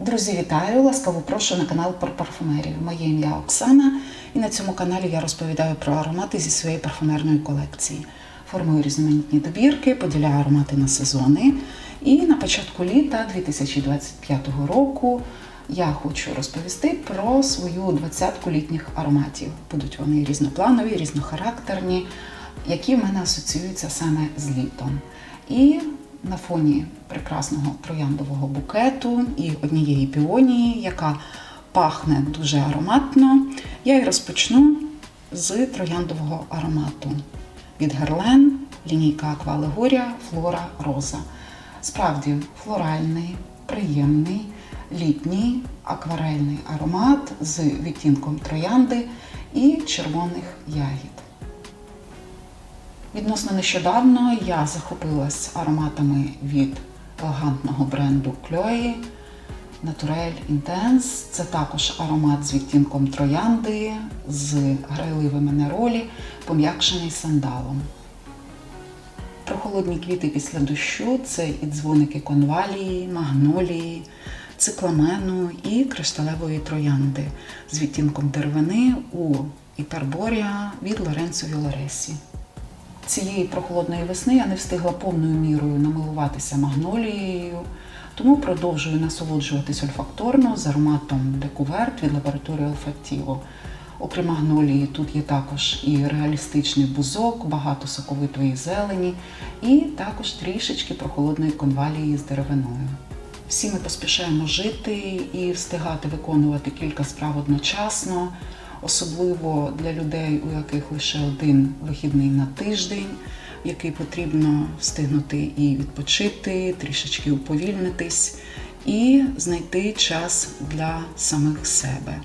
Друзі, вітаю! Ласкаво прошу на канал про парфумерію. Моє ім'я Оксана, і на цьому каналі я розповідаю про аромати зі своєї парфумерної колекції. Формую різноманітні добірки, поділяю аромати на сезони. І на початку літа 2025 року я хочу розповісти про свою двадцятку літніх ароматів. Будуть вони різнопланові, різнохарактерні, які в мене асоціюються саме з літом. І на фоні прекрасного трояндового букету і однієї піонії, яка пахне дуже ароматно, я і розпочну з трояндового аромату. Від Герлен лінійка Аквалегорія Флора Роза. Справді флоральний, приємний, літній акварельний аромат з відтінком троянди і червоних ягід. Відносно нещодавно я захопилась ароматами від елегантного бренду Chloe Naturel Intense. Це також аромат з відтінком троянди, з грайливими неролі, пом'якшений сандалом. Прохолодні квіти після дощу це і дзвоники конвалії, магнолії, цикламену і кришталевої троянди з відтінком деревини у Іперборія від Лоренцо Вілоресі. Цієї прохолодної весни я не встигла повною мірою намилуватися магнолією, тому продовжую насолоджуватись ольфакторно з ароматом Декуверт від лабораторії Olfactivo. Окрім магнолії, тут є також і реалістичний бузок, багато соковитої зелені, і також трішечки прохолодної конвалії з деревиною. Всі ми поспішаємо жити і встигати виконувати кілька справ одночасно особливо для людей, у яких лише один вихідний на тиждень, який потрібно встигнути і відпочити, трішечки уповільнитись, і знайти час для самих себе.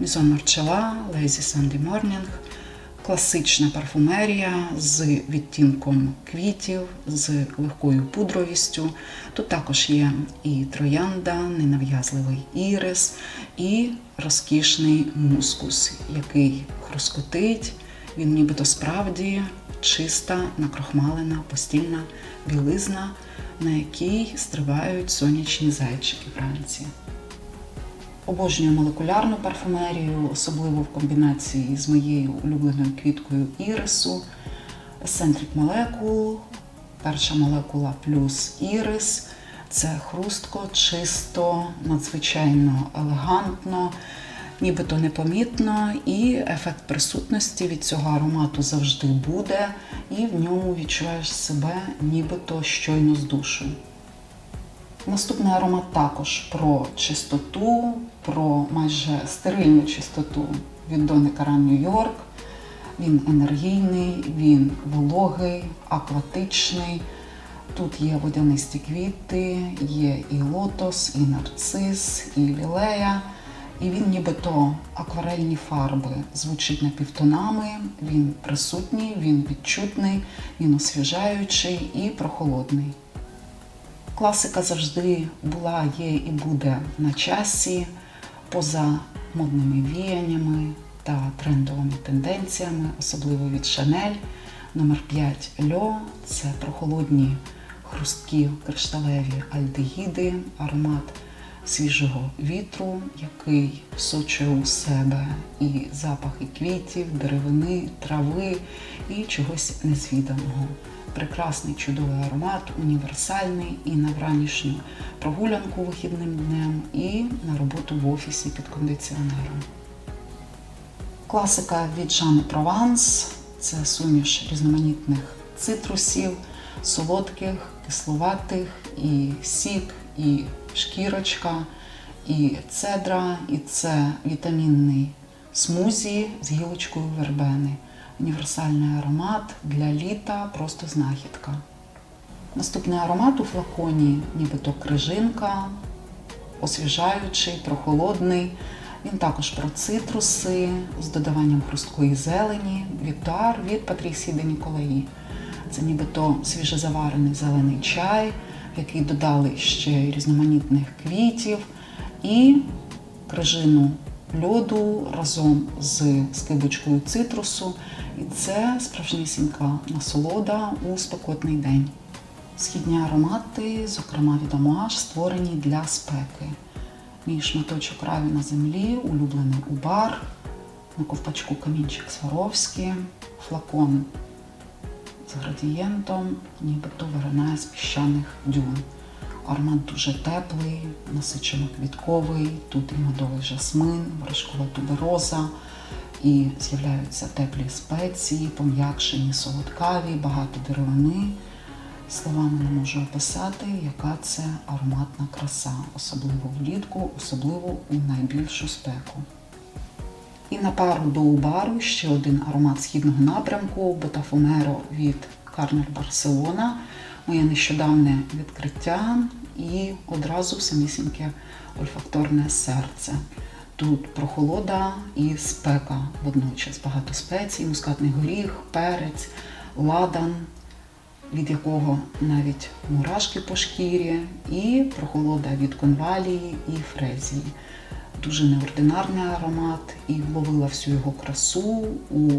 Мізон Марчела, Лезі Санді Morning, класична парфумерія з відтінком квітів, з легкою пудровістю. Тут також є і троянда, ненав'язливий ірис, і розкішний мускус, який хрускотить. Він нібито справді чиста, накрохмалена, постільна білизна, на якій стрибають сонячні зайчики вранці. Обожнюю молекулярну парфумерію, особливо в комбінації з моєю улюбленою квіткою ірису, Eccentric Molecule, перша молекула плюс ірис. Це хрустко, чисто, надзвичайно елегантно, нібито непомітно, і ефект присутності від цього аромату завжди буде, і в ньому відчуваєш себе нібито щойно з душу. Наступний аромат також про чистоту, про майже стерильну чистоту від Дони Каран Нью-Йорк. Він енергійний, він вологий, акватичний. Тут є водянисті квіти, є і лотос, і нарцис, і лілея. І він нібито акварельні фарби звучить напівтонами, він присутній, він відчутний, він освіжаючий і прохолодний. Класика завжди була, є і буде на часі, поза модними віяннями та трендовими тенденціями, особливо від Chanel. Номер 5 Льо це прохолодні хрусткі кришталеві альдегіди, аромат свіжого вітру, який всочує у себе і запахи квітів, деревини, трави і чогось незвіданого. Прекрасний чудовий аромат, універсальний і на вранішню прогулянку вихідним днем, і на роботу в офісі під кондиціонером. Класика від Жанни Прованс це суміш різноманітних цитрусів, солодких, кисловатих, і сік, і шкірочка, і цедра, і це вітамінний смузі з гілочкою вербени. Універсальний аромат для літа, просто знахідка. Наступний аромат у флаконі, нібито крижинка, освіжаючий, прохолодний. Він також про цитруси з додаванням хрусткої зелені, віктуар від Патрісії де Ніколаї. Це нібито свіжезаварений зелений чай, який додали ще різноманітних квітів і крижину льоду разом з скибочкою цитрусу. І це справжнісінька насолода у спекотний день. Східні аромати, зокрема від Амуаж, створені для спеки. Мій шматочок раю на землі, улюблений убар, на ковпачку камінчик Сваровський, флакон з градієнтом, нібито виринає з піщаних дюн. Аромат дуже теплий, насичено квітковий, тут і медовий жасмин, вершкова тубероза, і з'являються теплі спеції, пом'якшені, солодкаві, багато деревини. Словами не можу описати, яка це ароматна краса, особливо влітку, особливо у найбільшу спеку. І на пару до Убару ще один аромат східного напрямку Ботафомеро від Карнер Барселона. Моє нещодавне відкриття і одразу самісіньке ольфакторне серце. Тут прохолода і спека водночас. Багато спецій, мускатний горіх, перець, ладан, від якого навіть мурашки по шкірі, і прохолода від конвалії і фрезії. Дуже неординарний аромат і ловила всю його красу у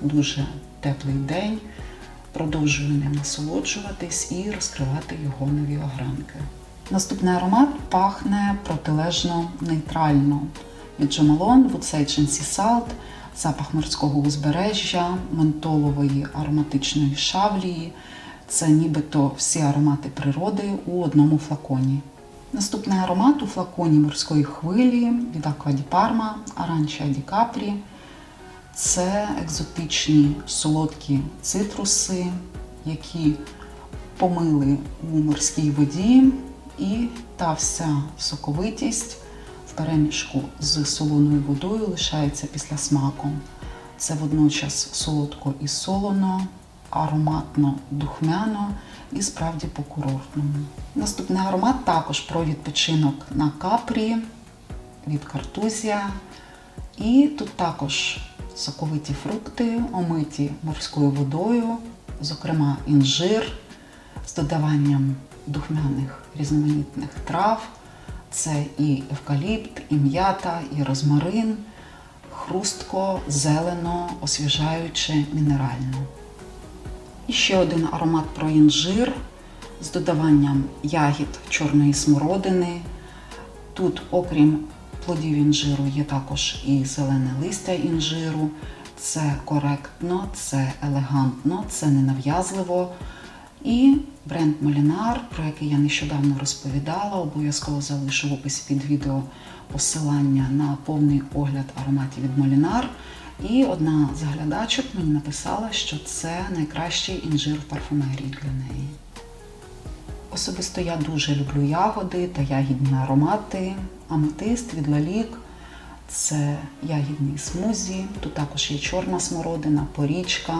дуже теплий день. Продовжую ним насолоджуватись і розкривати його нові огранки. Наступний аромат пахне протилежно нейтрально. Від Джамалон, Woodsage Sea запах морського узбережжя, ментолової ароматичної шавлії. Це нібито всі аромати природи у одному флаконі. Наступний аромат у флаконі морської хвилі від Аква ді Парма, Аранча ді Капрі. Це екзотичні солодкі цитруси, які помили у морській воді, і та вся соковитість в перемішку з солоною водою лишається після смаку. Це водночас солодко і солоно, ароматно духмяно і справді по-курортному. Наступний аромат також про відпочинок на капрі від картузія. І тут також соковиті фрукти, омиті морською водою, зокрема інжир з додаванням духмяних різноманітних трав. Це і евкаліпт, і м'ята, і розмарин, хрустко, зелено, освіжаюче, мінерально. І ще один аромат про інжир з додаванням ягід чорної смородини. Тут, окрім плодів інжиру, є також і зелене листя інжиру. Це коректно, це елегантно, це ненав'язливо. І бренд Молінар, про який я нещодавно розповідала, обов'язково залишу в описі під відео посилання на повний огляд ароматів від Молінар. І одна з глядачок мені написала, що це найкращий інжир в парфумерії для неї. Особисто я дуже люблю ягоди та ягідні аромати. Аметист від Лалік це ягідний смузі. Тут також є чорна смородина, порічка,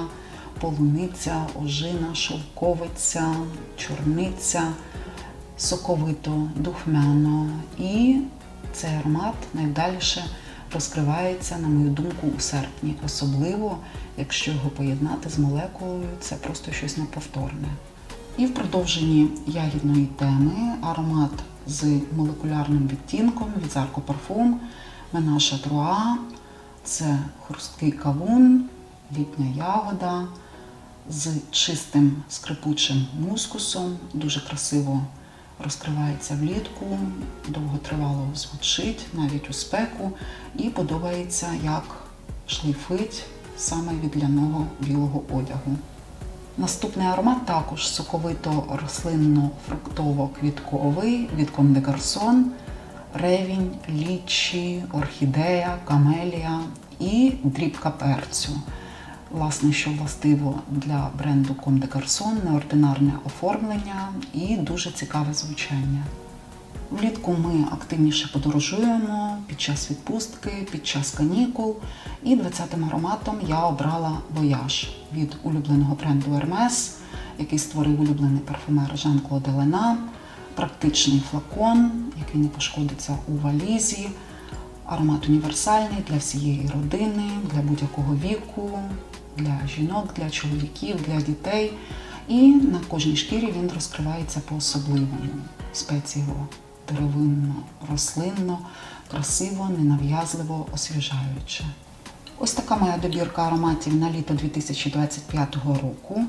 полуниця, ожина, шовковиця, чорниця, соковито, духмяно. І цей аромат найдальше розкривається, на мою думку, у серпні, особливо, якщо його поєднати з молекулою, це просто щось неповторне. І в продовженні ягідної теми аромат з молекулярним відтінком від Zarco Parfum Менаша Труа. Це хрусткий кавун, літня ягода з чистим скрипучим мускусом. Дуже красиво розкривається влітку, довготривало звучить, навіть у спеку, і подобається, як шлейфить саме від ляного білого одягу. Наступний аромат також соковито рослинно-фруктово-квітковий від Comme des ревінь, лічі, орхідея, камелія і дрібка перцю. Власне, що властиво для бренду Comme des Garçons, неординарне оформлення і дуже цікаве звучання. Влітку ми активніше подорожуємо під час відпустки, під час канікул. І 20-м ароматом я обрала Voyage від улюбленого бренду Hermes, який створив улюблений парфумер Жан-Клод Елена. Практичний флакон, який не пошкодиться у валізі. Аромат універсальний для всієї родини, для будь-якого віку, для жінок, для чоловіків, для дітей. І на кожній шкірі він розкривається по-особливому. Спецієво деревинно, рослинно, красиво, ненав'язливо, освіжаюче. Ось така моя добірка ароматів на літо 2025 року.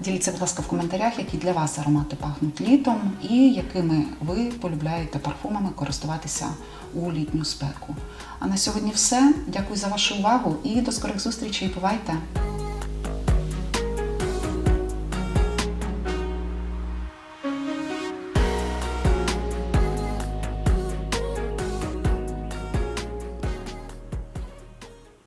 Діліться, будь ласка, в коментарях, які для вас аромати пахнуть літом і якими ви полюбляєте парфумами користуватися у літню спеку. А на сьогодні все. Дякую за вашу увагу і до скорих зустрічей. Бувайте!